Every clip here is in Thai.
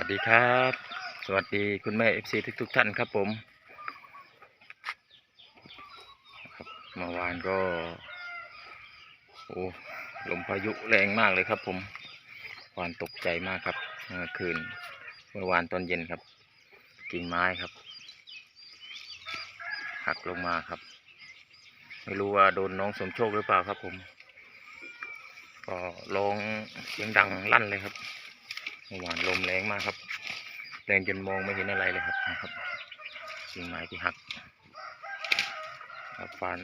วัสดีครับ สวัสดีคุณแม่เอฟซีทุกทุกท่านครับผมครับเมื่อวานก็โอ้ลมพายุแรงมากเลยครับผมวานตกใจมากครับเมื่อคืนเมื่อวานตอนเย็นครับ กิ่งไม้ครับ หักลงมาครับ ไม่รู้ว่าโดนน้องสมโชคหรือเปล่าครับผม ก็ร้องเสียงดังลั่นเลยครับ เมื่อวานลมแรงมากครับ แรงจนมองไม่เห็นอะไรเลยครับนะครับกิ่งไม้ที่หักครับฟัน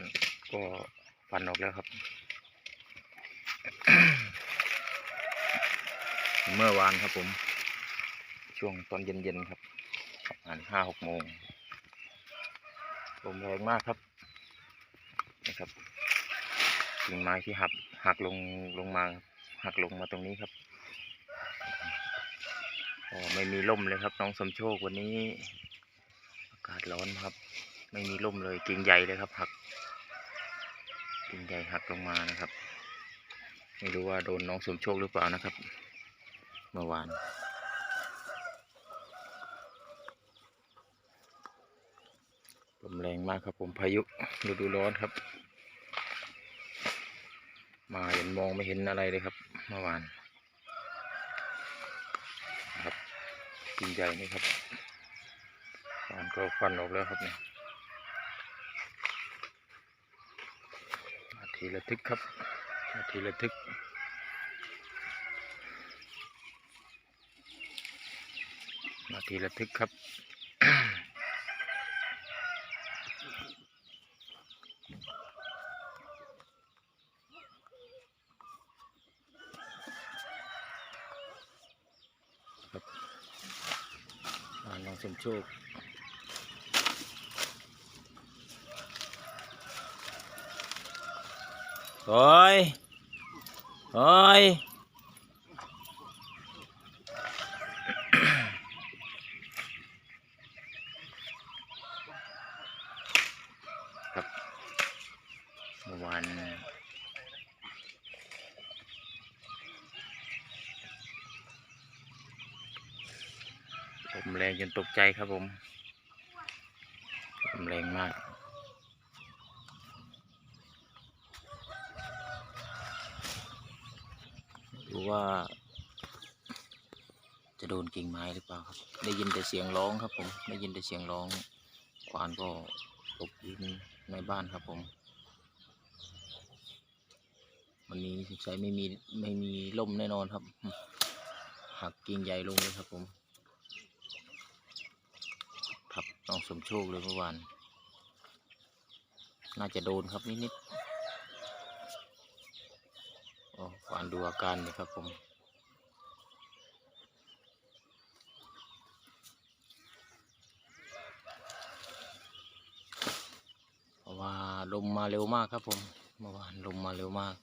ก็ฟันออกแล้วครับ เมื่อวานครับผม ช่วงตอนเย็นๆครับประมาณห้าหกโมงลมแรงมากครับนะครับกิ่งไม้ที่หักหักลงลงมาหักลงมาตรงนี้ครับ อไม่มีร่มเลยครับ น้องสมโชควันนี้ อากาศร้อนครับ ไม่มีร่มเลยกิ่งใหญ่เลยครับ หัก กิ่งใหญ่หักลงมานะครับ ไม่รู้ว่าโดนน้องสมโชคหรือเปล่านะครับ เมื่อวานลมแรงมากครับผมพายุฤดูร้อนครับ มาเห็นมองไม่เห็นอะไรเลยครับ เมื่อวาน ครับ กิ่งใหญ่นี่ครับฟันก็ฟันออกแล้วครับเนี่ยนาทีระทึกครับนาทีระทึกนาทีระทึกครับาน้องสมโชคโอ้ยโอ้ย ครับเมื่อวาน ลมแรงจนตกใจครับผมลมแรงมากดูว่า จะโดนกิ่งไม้หรือเปล่าครับ ได้ยินแต่เสียงร้องครับผม ได้ยินแต่เสียงร้องควานก็ตกอยู่ในบ้านครับผม วันนี้สงสัยไม่มีไม่มีล่มแน่นอนครับ หักกิ่งใหญ่ลงเลยครับผม ครับน้ องสมโชคเลยเมื่อวาน น่าจะโดนครับนิดๆโอ้ควานดูอาการเลยครับผมเพราะว่าลมมาเร็วมากครับผม เมื่อวานลมมาเร็วมาก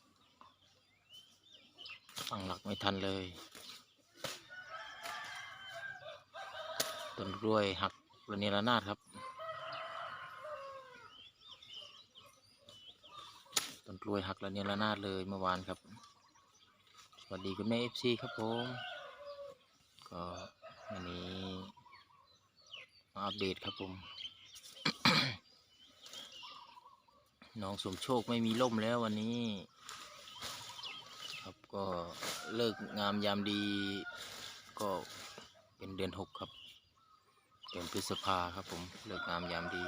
ตั้งหลักไม่ทันเลย ต้นกล้วยหัก ระเนระนาดครับ ต้นกล้วยหักระเนระนาดเลยเมื่อวานครับ สวัสดีคุณแม่เอฟซีครับผม ก็วันนี้มาอัปเดตครับผม น้องสมโชคไม่มีล่มแล้ววันนี้ ครับก็เลิกงามยามดีก็เป็นเดือนหกครับ เดือนพฤษภาครับผมเลิกงามยามดี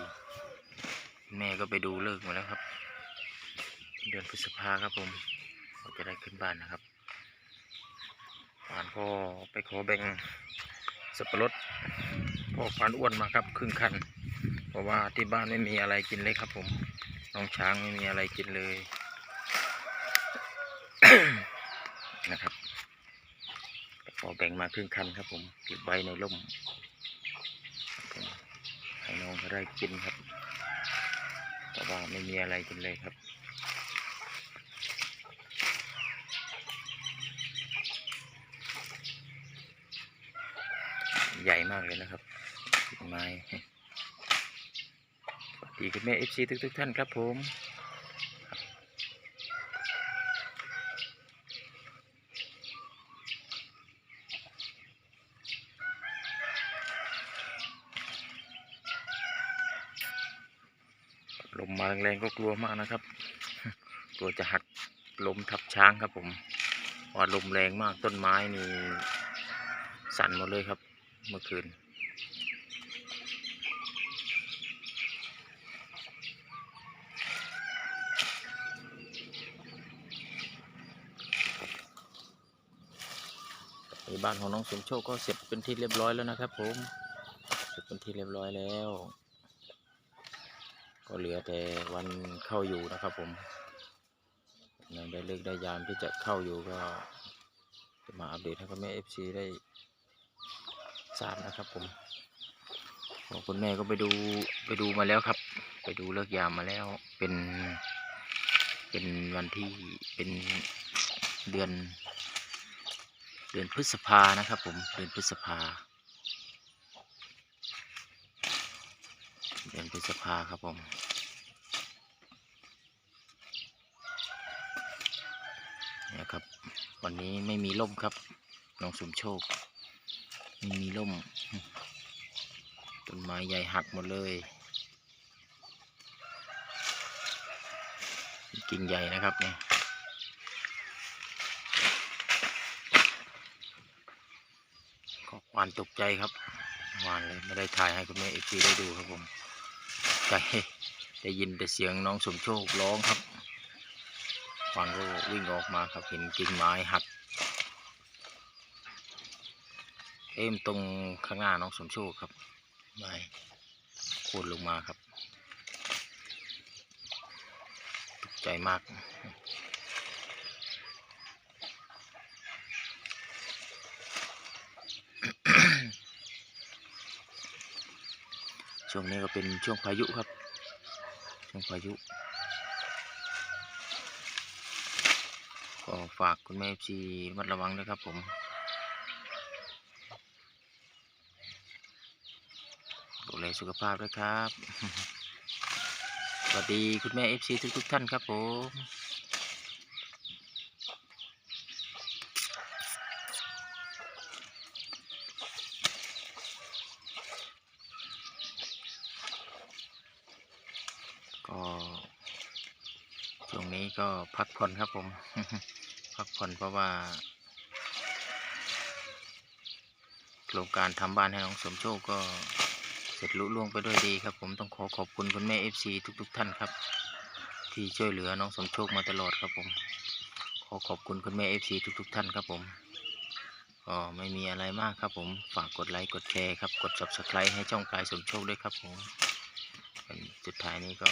แม่ก็ไปดูเลิกมาแล้วครับ เดือนพฤษภาครับผมเราจะได้ขึ้นบ้านนะครับฟานก็ไปขอแบ่งสับปะรดพ่อฟานอ้วนมาครับครึ่งคัน เพราะว่าที่บ้านไม่มีอะไรกินเลยครับ ผมน้องช้างไม่มีอะไรกินเลยนะครับขอแบ่งมาครึ่งคันครับผมเก็บไว้ในร่ม น้องเขาได้กินครับแต่ว่าไม่มีอะไรกินเลยครับใหญ่มากเลยนะครับต้นไม้สวัสดีคุณแม่เอฟซีทุกทุกๆท่านครับผม ลมมาแรงๆก็กลัวมากนะครับ กลัวจะหักลมทับช้างครับผมว่าลมแรงมากต้นไม้นี่สั่นหมดเลยครับ เมื่อคืนในบ้านของน้องสมโชคก็เสร็จเป็นที่เรียบร้อยแล้วนะครับผม เสร็จเป็นที่เรียบร้อยแล้ว ก็เหลือแต่วันเข้าอยู่นะครับผมยังได้เลิกได้ยามที่จะเข้าอยู่ก็จะมาอัปเดตให้คุณแม่เอฟซีได้ทราบนะครับผมคุณแม่ก็ไปดูไปดูมาแล้วครับ ไปดูเลิกยามมาแล้วเป็นเป็นวันที่เป็นเดือน เดือนพฤษภานะครับผมเดือนพฤษภา เดือนพฤษภาครับผมเนี่ยครับ วันนี้ไม่มีร่มครับน้องสมโชค ไม่มีร่มต้นไม้ใหญ่หักหมดเลยกิ่งใหญ่นะครับเนี่ยก็วานตกใจครับวานเลยไม่ได้ถ่ายให้คุณแม่เอฟีได้ดูครับผม ใจได้ยินแต่เสียงน้องสมโชคร้องครับควานก็วิ่งออกมาครับเห็นกิ่งไม้หักเอ็มตรงข้างหน้าน้องสมโชคครับไม้โค่นลงมาครับตกใจมาก ช่วงนี้ก็เป็นช่วงพายุครับ ช่วงพายุ ก็ฝากคุณแม่ชีระมัดระวังนะครับผมดูแลสุขภาพด้วยครับ สวัสดีคุณแม่เอฟซีทุกๆท่านครับผม ก็ช่วงนี้ ก็พักผ่อนครับผม พักผ่อนเพราะว่า โครงการทำบ้านให้น้องสมโชคก็เสร็จลุล่วงไปด้วยดีครับ ผมต้องขอขอบคุณคุณแม่เอฟซีทุก ๆ ท่านครับ ที่ช่วยเหลือน้องสมโชคมาตลอดครับผม ขอขอบคุณคุณแม่เอฟซีทุก ๆ ท่านครับผมก็ไม่มีอะไรมากครับผมฝากกดไลค์กดแชร์ครับ กด subscribe ให้ช่องปลายสมโชคด้วยครับผมสุดท้ายนี้ก็